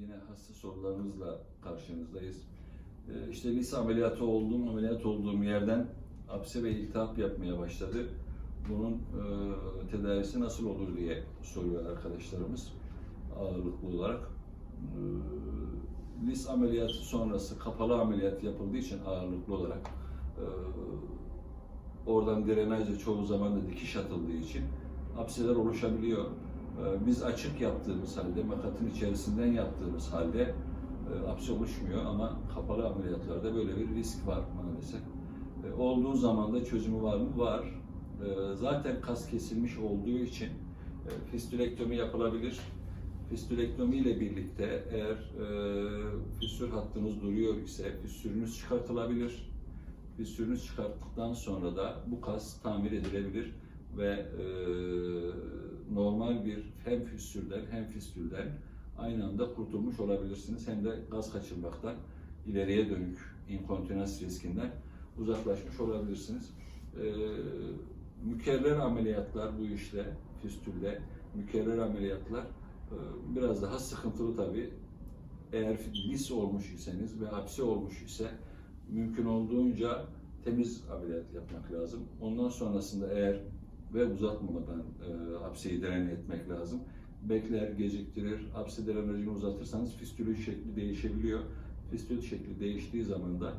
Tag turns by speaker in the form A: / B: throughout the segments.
A: Yine hasta sorularınızla karşınızdayız. Ee, İşte lis ameliyatı oldum, ameliyat olduğum yerden apse ve iltihap yapmaya başladı. Bunun e, tedavisi nasıl olur diye soruyor arkadaşlarımız ağırlıklı olarak. Ee, Lis ameliyatı sonrası kapalı ameliyat yapıldığı için ağırlıklı olarak e, oradan drenajla çoğu zaman da dikiş atıldığı için apseler oluşabiliyor. Ee, Biz açık yaptığımız halde, makatın içerisinden yaptığımız halde e, apse oluşmuyor ama kapalı ameliyatlarda böyle bir risk var maalesef. E, Olduğu zaman da çözümü var mı? Var. E, Zaten kas kesilmiş olduğu için fistülektomi yapılabilir. Fistülektomi ile birlikte eğer fistül hattınız duruyor ise fistülünüz çıkartılabilir. Fistülünüz çıkarttıktan sonra da bu kas tamir edilebilir ve e, normal bir hem fistülden hem fistülden aynı anda kurtulmuş olabilirsiniz. Hem de gaz kaçırmaktan ileriye dönük inkontinans riskinden uzaklaşmış olabilirsiniz. E, mükerrer ameliyatlar bu işle, fistülde mükerrer ameliyatlar e, biraz daha sıkıntılı tabii. Eğer lis olmuş iseniz ve hapse olmuş ise mümkün olduğunca temiz ameliyat yapmak lazım. Ondan sonrasında eğer ve uzatmadan e, hapseyi dren etmek lazım. Bekler, geciktirir, hapse drenajını uzatırsanız fistülün şekli değişebiliyor. Fistül şekli değiştiği zaman da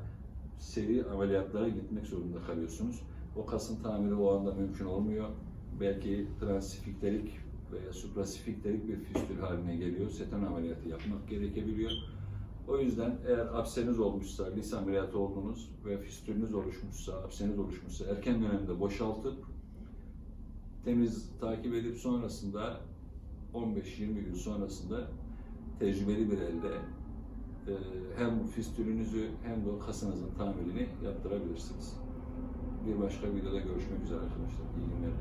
A: seri ameliyatlara gitmek zorunda kalıyorsunuz. O kasın tamiri o anda mümkün olmuyor. Belki transfikterik veya suprasifikterik bir fistül haline geliyor. Seton ameliyatı yapmak gerekebiliyor. O yüzden eğer apseniz olmuşsa, lis ameliyatı oldunuz ve fistülünüz oluşmuşsa, apseniz oluşmuşsa erken dönemde boşaltıp temiz takip edip sonrasında 15-20 gün sonrasında tecrübeli bir elde e, hem fistülünüzü hem de kasınızın tamirini yaptırabilirsiniz. Bir başka videoda görüşmek üzere arkadaşlar. İyi günler.